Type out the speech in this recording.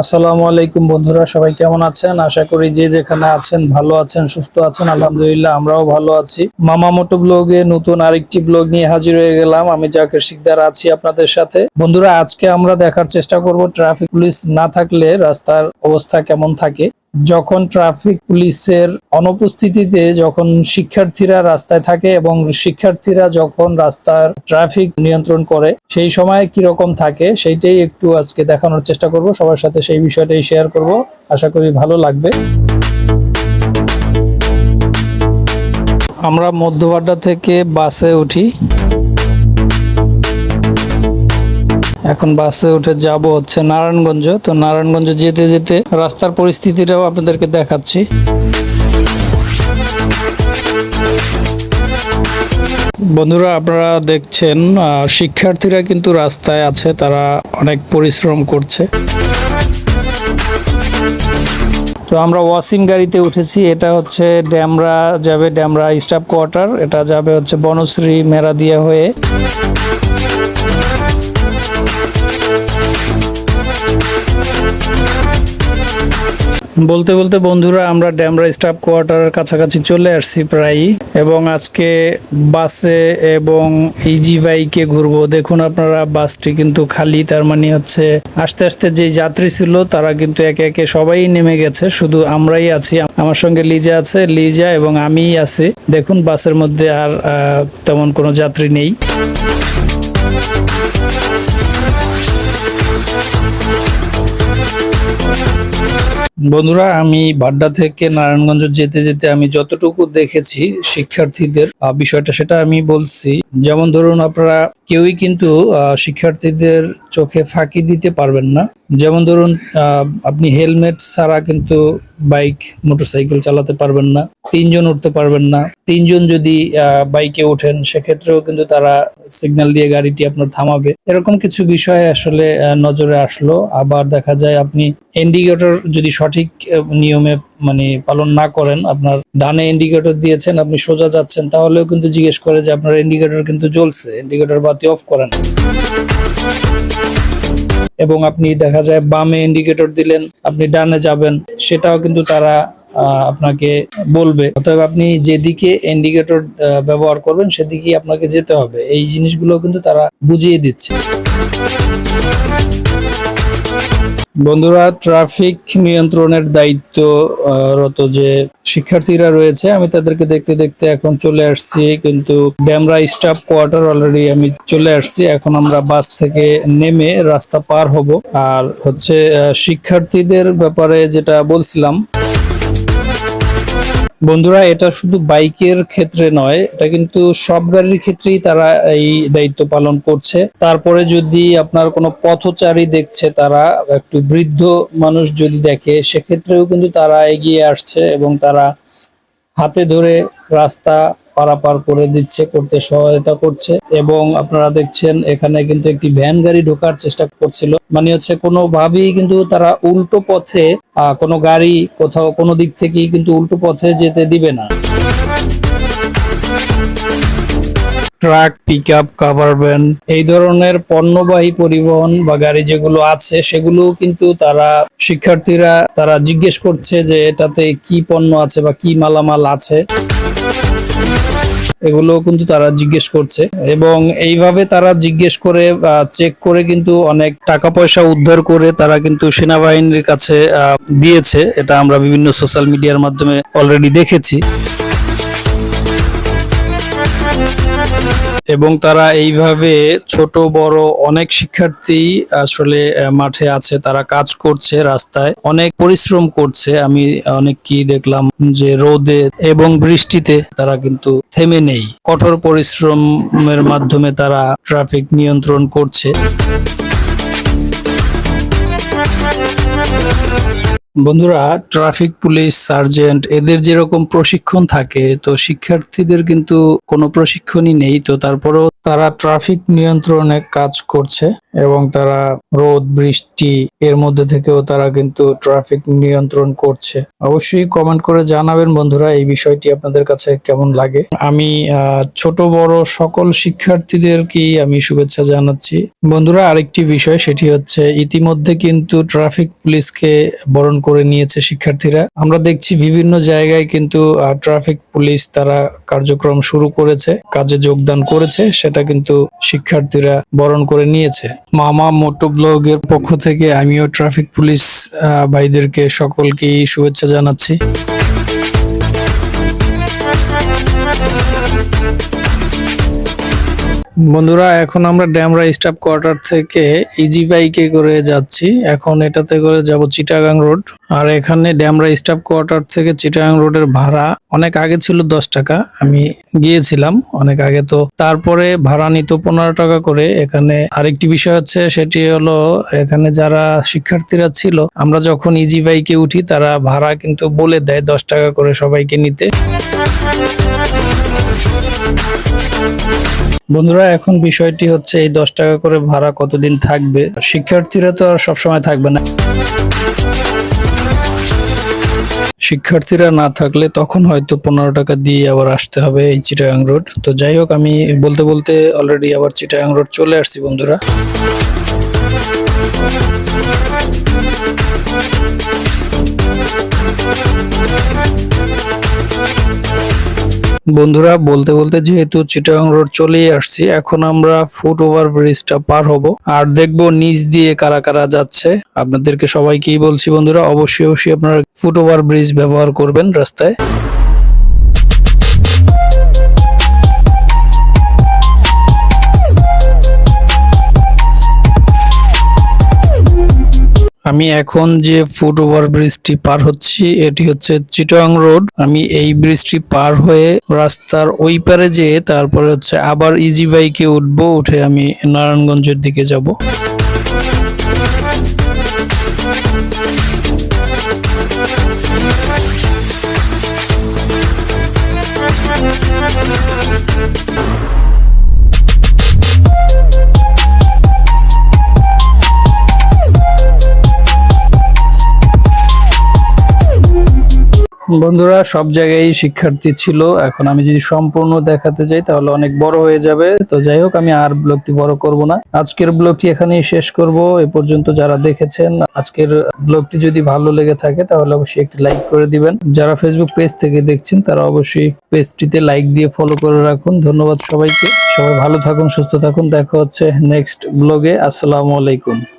আসসালামু আলাইকুম বন্ধুরা, সবাই কেমন আছেন? আশা করি যে যেখানে আছেন ভালো আছেন, সুস্থ আছেন, আলহামদুলিল্লাহ আমরাও ভালো আছি। মামা মোটো ব্লগে নতুন আরেকটি ব্লগ নিয়ে হাজির হয়ে গেলাম। আমি জাকের শিকদার আছি আপনাদের সাথে। বন্ধুরা, আজকে আমরা দেখার চেষ্টা করব ট্রাফিক পুলিশ না থাকলে রাস্তার অবস্থা কেমন থাকে। যখন ট্রাফিক পুলিশের অনুপস্থিতিতে যখন শিক্ষার্থীরা রাস্তায় থাকে এবং শিক্ষার্থীরা যখন রাস্তার ট্রাফিক নিয়ন্ত্রণ করে, সেই সময় কীরকম থাকে সেইটাই একটু আজকে দেখানোর চেষ্টা করব। সবার সাথে সেই বিষয়টাই শেয়ার করব। আশা করি ভালো লাগবে। আমরা মধ্যবাড্ডা থেকে বাসে উঠি। এখন বাসে উঠে যাব হচ্ছে নারায়ণগঞ্জ। তো নারায়ণগঞ্জ যেতে যেতে রাস্তার পরিস্থিতিটাও আপনাদেরকে দেখাচ্ছি। বন্ধুরা, আপনারা দেখছেন শিক্ষার্থীরা কিন্তু রাস্তায় আছে, তারা অনেক পরিশ্রম করছে। তো আমরা ওয়াশিং গাড়িতে উঠেছি, এটা হচ্ছে ড্যামরা যাবে, ড্যামরা স্টাফ কোয়ার্টার, এটা যাবে হচ্ছে বনশ্রী মেরাদিয়া হয়ে। বলতে বলতে বন্ধুরা, আমরা ড্যামরা স্টাফ কোয়ার্টারের কাছাকাছি চলে আসছি প্রায় এবং আজকে বাসে এবং ইজি বাইকে ঘুরবো। দেখুন আপনারা, বাসটি কিন্তু খালি, তার মানে হচ্ছে আস্তে আস্তে যে যাত্রী ছিল, তারা কিন্তু একে একে সবাই নেমে গেছে। শুধু আমরাই আছি, আমার সঙ্গে লিজা আছে, লিজা এবং আমিই আছি। দেখুন, বাসের মধ্যে আর তেমন কোনো যাত্রী নেই। বন্ধুরা, আমি ভাড্ডা থেকে নারায়ণগঞ্জ যেতে যেতে আমি যতটুকু দেখেছি শিক্ষার্থীদের বিষয়টা সেটা আমি বলছি। যেমন ধরুন আপনারা কেউই কিন্তু শিক্ষার্থীদের চোখে ফাঁকি দিতে পারবেন না। যেমন ধরুন আপনি হেলমেট ছাড়া কিন্তু বাইক, মোটরসাইকেল চালাতে পারবেন না, তিনজন উঠতে পারবেন না। তিনজন যদি বাইকে ওঠেন, সেক্ষেত্রেও কিন্তু তারা সিগন্যাল দিয়ে গাড়িটি আপনার থামাবে। এরকম কিছু বিষয় আসলে নজরে আসলো। আবার দেখা যায় আপনি ইন্ডিকেটর যদি সঠিক নিয়মে মানে পালন না করেন, আপনার ডানে ইন্ডিকেটর দিয়েছেন, আপনি সোজা যাচ্ছেন, তাহলেও কিন্তু জিজ্ঞেস করে যে আপনার ইন্ডিকেটর কিন্তু জ্বলছে ইন্ডিকেটর বাতি অফ করেন। এবং আপনি দেখা যায় বামে ইন্ডিকেটর দিলেন, আপনি ডানে যাবেন, সেটাও কিন্তু তারা আপনাকে বলবে। অতএব আপনি যেদিকে ইন্ডিকেটর ব্যবহার করবেন, সেদিকেই আপনাকে যেতে হবে। এই জিনিসগুলো কিন্তু তারা বুঝিয়ে দিচ্ছে। বন্ধুরা, ট্রাফিক নিয়ন্ত্রণের দায়িত্ব দায়িত্বরত যে শিক্ষার্থীরা রয়েছে, আমি তাদেরকে দেখতে দেখতে এখন চলে আসছি, কিন্তু ড্যামরা স্টাফ কোয়ার্টার অলরেডি আমি চলে আসছি, এখন আমরা বাস থেকে নেমে রাস্তা পার হব। আর হচ্ছে শিক্ষার্থীদের ব্যাপারে যেটা বলছিলাম বন্ধুরা, এটা শুধু বাইকের ক্ষেত্রে নয়, এটা কিন্তু সব গাড়ির ক্ষেত্রেই তারা এই দায়িত্ব পালন করছে। তারপরে যদি আপনার কোনো পথচারী দেখছে, তারা একটু বৃদ্ধ মানুষ যদি দেখে, সেক্ষেত্রেও কিন্তু তারা এগিয়ে আসছে এবং তারা হাতে ধরে রাস্তা পারাপার করে দিচ্ছে, করতে সহায়তা করছে এবং আপনারা দেখছেন এখানে কিন্তু একটি ভ্যান গাড়ি ঢোকার চেষ্টা করছিল। মানে হচ্ছে কোনো ভাবেই কিন্তু তারা উল্টো পথে কোনো গাড়ি কোথাও, কোনো দিক থেকেই কিন্তু উল্টো পথে যেতে দিবে না। Truck pick up cover van, এই ধরনের পণ্যবাহী পরিবহন বা গাড়ি যেগুলো আছে সেগুলো কিন্তু তারা শিক্ষার্থীরা, তারা জিজ্ঞেস করছে যে এটাতে কি পণ্য আছে বা কি মালামাল আছে। এগুলো কিন্তু তারা জিজ্ঞেস করছে। এবং এইভাবে তারা জিজ্ঞেস করে চেক করে কিন্তু অনেক টাকা পয়সা উদ্ধার করে তারা কিন্তু সেনাবাহিনীর কাছে দিয়েছে। এটা আমরা বিভিন্ন সোশ্যাল মিডিয়ার মাধ্যমে অলরেডি দেখেছি। এবং তারা এইভাবে ছোট, বড় অনেক শিক্ষার্থী আসলে মাঠে আছে। তারা কাজ করছে রাস্তায়। অনেক পরিশ্রম করছে। আমি অনেক কি দেখলাম যে রোদে এবং বৃষ্টিতে তারা কিন্তু থেমে নেই। কঠোর পরিশ্রমের মাধ্যমে তারা ট্রাফিক নিয়ন্ত্রণ করছে। বন্ধুরা ট্রাফিক পুলিশ সার্জেন্ট এদের যেরকম প্রশিক্ষণ থাকে, তো শিক্ষার্থীদের কিন্তু কোনো প্রশিক্ষণই নেই, তো তারপরেও তারা ট্রাফিক নিয়ন্ত্রণে কাজ করছে এবং তারা রোদ, বৃষ্টি, এর মধ্যে থেকেও তারা কিন্তু ট্রাফিক নিয়ন্ত্রণ করছে। অবশ্যই কমেন্ট করে জানাবেন বন্ধুরা এই বিষয়টি আপনাদের কাছে কেমন লাগে। আমি ছোট, বড় সকল শিক্ষার্থীদেরকেই আমি শুভেচ্ছা জানাচ্ছি। বন্ধুরা, আরেকটি বিষয় সেটি হচ্ছে ইতিমধ্যে কিন্তু ট্রাফিক পুলিশকে বরণ করে নিয়েছে শিক্ষার্থীরা। আমরা দেখছি বিভিন্ন জায়গায় কিন্তু ট্রাফিক পুলিশ তারা কার্যক্রম শুরু করেছে, কাজে যোগদান করেছে, সেটা কিন্তু শিক্ষার্থীরা বরণ করে নিয়েছে। মামা মোটো ব্লগের পক্ষ থেকে আমিও ট্রাফিক পুলিশ ভাইদেরকে সকলকেই শুভেচ্ছা জানাচ্ছি। বন্ধুরা, এখন আমরা ড্যামরা স্টাফ কোয়ার্টার থেকে ইজি বাইকে করে যাচ্ছি। এখন এটাতে করে যাব চিটাগাং রোড। আর এখানে ড্যামরা স্টাফ কোয়ার্টার থেকে চিটাগাং রোডের ভাড়া অনেক আগে ছিল দশ টাকা। আমি গিয়েছিলাম অনেক আগে। তো তারপরে ভাড়া নিত পনেরো টাকা করে। এখানে আরেকটি বিষয় হচ্ছে, সেটি হলো এখানে যারা শিক্ষার্থীরা ছিল, আমরা যখন ইজি বাইকে উঠি, তারা ভাড়া কিন্তু বলে দেয় দশ টাকা করে সবাইকে নিতে। বন্ধুরা, এখন বিষয়টি হচ্ছে এই দশ টাকা করে ভাড়া কতদিন থাকবে? শিক্ষার্থীরা তো আর সবসময় থাকবে না। শিক্ষার্থীরা না থাকলে তখন হয়তো পনেরো টাকা দিয়ে আবার আসতে হবে এই চিটাগাং রোড। তো যাই হোক, আমি বলতে বলতে অলরেডি আবার চিটাগাং রোড চলে আসছি বন্ধুরা। বন্ধুরা, বলতে বলতে যেহেতু চিটাং রোড চলেই আসছি, এখন আমরা ফুট ওভার ব্রিজটা পার হব। আর দেখব নিচ দিয়ে কারা কারা যাচ্ছে। আপনাদেরকে সবাইকেই বলছি বন্ধুরা, অবশ্যই অবশ্যই আপনারা ফুট ওভার ব্রিজ ব্যবহার করবেন রাস্তায়। আমি এখন যে ফুট ওভার ব্রিজটি পার হচ্ছি, এটি হচ্ছে চিটং রোড। আমি এই ব্রিজটি পার হয়ে রাস্তার ওই পারে যেয়ে তারপরে হচ্ছে আবার ইজি বাইকে উঠবো, উঠে আমি নারায়ণগঞ্জের দিকে যাব। বন্ধুরা, সব জায়গায় শিক্ষার্থী ছিল। এখন আমি যদি সম্পূর্ণ দেখাতে যাই তাহলে অনেক বড় হয়ে যাবে। তো যাই হোক, আমি আর ব্লগটি বড় করব না। আজকের ব্লগটি এখানেই শেষ করব। এ পর্যন্ত যারা দেখেছেন, আজকের ব্লগটি যদি ভালো লেগে থাকে, তাহলে অবশ্যই একটি লাইক করে দিবেন। যারা ফেসবুক পেজ থেকে দেখছেন, তারা অবশ্যই পেজটিতে লাইক দিয়ে ফলো করে রাখুন। ধন্যবাদ সবাইকে। সবাই ভালো থাকুন, সুস্থ থাকুন। দেখা হচ্ছে নেক্সট ব্লগে আসসালামু আলাইকুম।